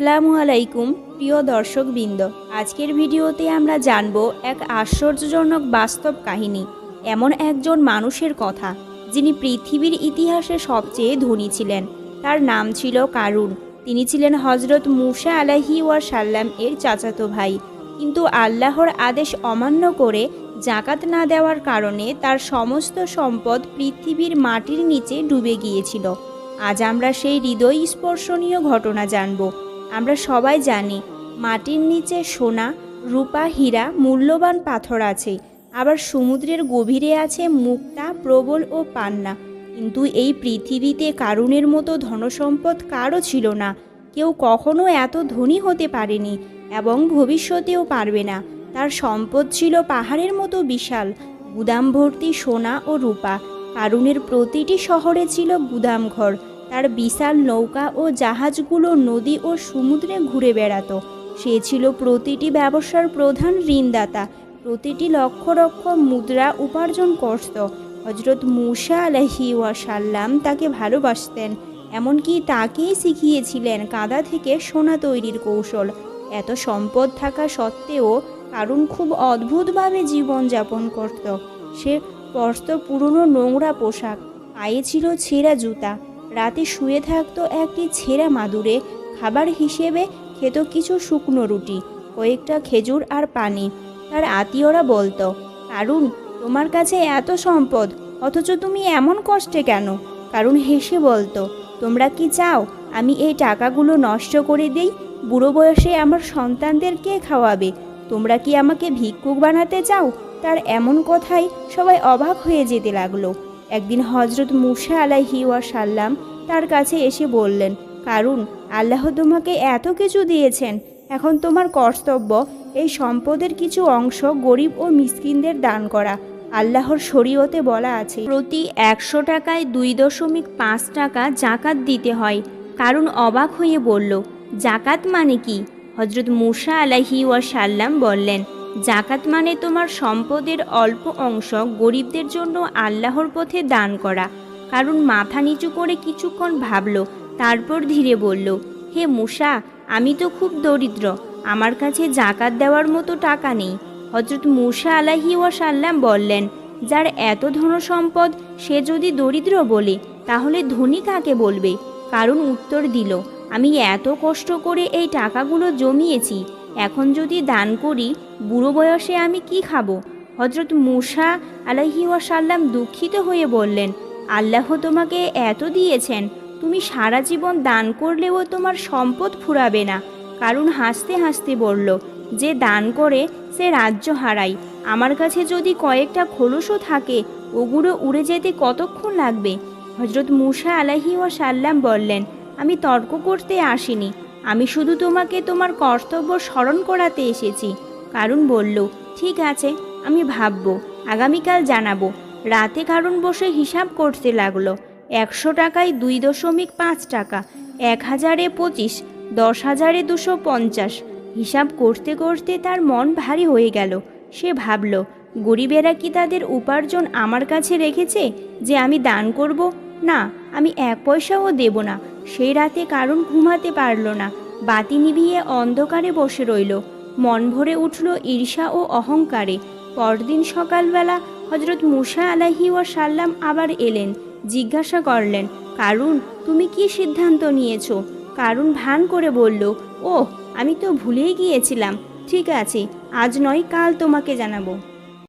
আসসালামু আলাইকুম, প্রিয় দর্শকবৃন্দ। আজকের ভিডিওতে আমরা জানব এক আশ্চর্যজনক বাস্তব কাহিনী, এমন একজন মানুষের কথা, যিনি পৃথিবীর ইতিহাসে সবচেয়ে ধনী ছিলেন। তার নাম ছিল কারুন। তিনি ছিলেন হজরত মুসা আলাহি ওয়া সাল্লাম এর চাচাতো ভাই। কিন্তু আল্লাহর আদেশ অমান্য করে জাকাত না দেওয়ার কারণে তার সমস্ত সম্পদ পৃথিবীর মাটির নিচে ডুবে গিয়েছিল। আজ আমরা সেই হৃদয় স্পর্শনীয় ঘটনা জানব। আমরা সবাই জানি, মাটির নিচে সোনা, রূপা, হীরা, মূল্যবান পাথর আছে। আবার সমুদ্রের গভীরে আছে মুক্তা, প্রবল ও পান্না। কিন্তু এই পৃথিবীতে কারুনের মতো ধনসম্পদ কারও ছিল না। কেউ কখনো এত ধনী হতে পারেনি এবং ভবিষ্যতেও পারবে না। তার সম্পদ ছিল পাহাড়ের মতো বিশাল, গুদাম ভর্তি সোনা ও রূপা। কারুনের প্রতিটি শহরে ছিল গুদামঘর। তার বিশাল নৌকা ও জাহাজগুলো নদী ও সমুদ্রে ঘুরে বেড়াতো। সে ছিল প্রতিটি ব্যবসার প্রধান ঋণদাতা, প্রতিটি লক্ষ লক্ষ মুদ্রা উপার্জন করত। হজরত মুসা আলহি ওয়াসাল্লাম তাকে ভালোবাসতেন, এমনকি তাকেই শিখিয়েছিলেন কাদা থেকে সোনা তৈরির কৌশল। এত সম্পদ থাকা সত্ত্বেও কারণ খুব অদ্ভুতভাবে জীবনযাপন করত। সে পরত পুরনো নোংরা পোশাক, পায়ে ছিল ছেঁড়া জুতা রাতে শুয়ে থাকতো একটি ছেঁড়া মাদুরে। খাবার হিসেবে খেত কিছু শুকনো রুটি, কয়েকটা খেজুর আর পানি। তার আত্মীয়রা বলতো কারণ তোমার কাছে এত সম্পদ, অথচ তুমি এমন কষ্টে কেন? কারণ হেসে বলতো, তোমরা কি চাও, আমি এই টাকাগুলো নষ্ট করে দেই? বুড়ো বয়সে আমার সন্তানদের কে খাওয়াবে? তোমরা কি আমাকে ভিক্ষুক বানাতে চাও? তার এমন কথাই সবাই অবাক হয়ে যেতে লাগল। একদিন হজরত মুসা আলাহি সাল্লাম তার কাছে এসে বললেন কারণ আল্লাহ তোমাকে এত কিছু দিয়েছেন। এখন তোমার কর্তব্য এই সম্পদের কিছু অংশ গরিব ও মিসকিনদের দান করা। আল্লাহর শরীয়তে বলা আছে, প্রতি একশো টাকায় দুই দশমিক পাঁচ টাকা জাকাত দিতে হয়। কারণ অবাক হয়ে বলল জাকাত মানে কি? হজরত মুসা আলাহি সাল্লাম বললেন জাকাত মানে তোমার সম্পদের অল্প অংশ গরিবদের জন্য আল্লাহর পথে দান করা। কারণ মাথা নিচু করে কিছুক্ষণ ভাবল, তারপর ধীরে বলল, হে মুসা, আমি তো খুব দরিদ্র, আমার কাছে জাকাত দেওয়ার মতো টাকা নেই। হজরত মুসা আলাহি সাল্লাম বললেন, যার এত ধন সম্পদ সে যদি দরিদ্র বলে, তাহলে ধনী কাকে বলবে? কারণ উত্তর দিল, আমি এত কষ্ট করে এই টাকাগুলো জমিয়েছি এখন যদি দান করি, বুড়ো বয়সে আমি কি খাব? হজরত মুসা আলাহি সাল্লাম দুঃখিত হয়ে বললেন, আল্লাহ তোমাকে এত দিয়েছেন, তুমি সারা জীবন দান করলেও তোমার সম্পদ ফুরাবে না। কারণ হাসতে হাসতে বলল, যে দান করে, সে রাজ্য হারায়। আমার কাছে যদি কয়েকটা খোলসও থাকে, ওগুলো উড়ে যেতে কতক্ষণ লাগবে? হজরত মুসা আলাহি সাল্লাম বললেন, আমি তর্ক করতে আসিনি। আমি শুধু তোমাকে তোমার কর্তব্য স্মরণ করাতে এসেছি। কারণ বলল, ঠিক আছে, আমি ভাববো, আগামীকাল জানাব। রাতে কারণ বসে হিসাব করতে লাগল, একশো টাকায় দুই দশমিক পাঁচ টাকা, এক হাজারে পঁচিশ, দশ হাজারে দুশো পঞ্চাশ। হিসাব করতে করতে তার মন ভারী হয়ে গেল। সে ভাবল, গরিবেরা কি তাদের উপার্জন আমার কাছে রেখেছে যে আমি দান করব? না, আমি এক পয়সাও দেব না। সেই রাতে কারণ ঘুমাতে পারল না। বাতি নিভিয়ে অন্ধকারে বসে রইল। মন ভরে উঠল ঈর্ষা ও অহংকারে। পরদিন সকালবেলা হজরত মুসা আলাহি ও সাল্লাম আবার এলেন, জিজ্ঞাসা করলেন, কারুন, তুমি কি সিদ্ধান্ত নিয়েছো? কারুন ভান করে বলল ও আমি তো ভুলেই গিয়েছিলাম। ঠিক আছে, আজ নয়, কাল তোমাকে জানাব।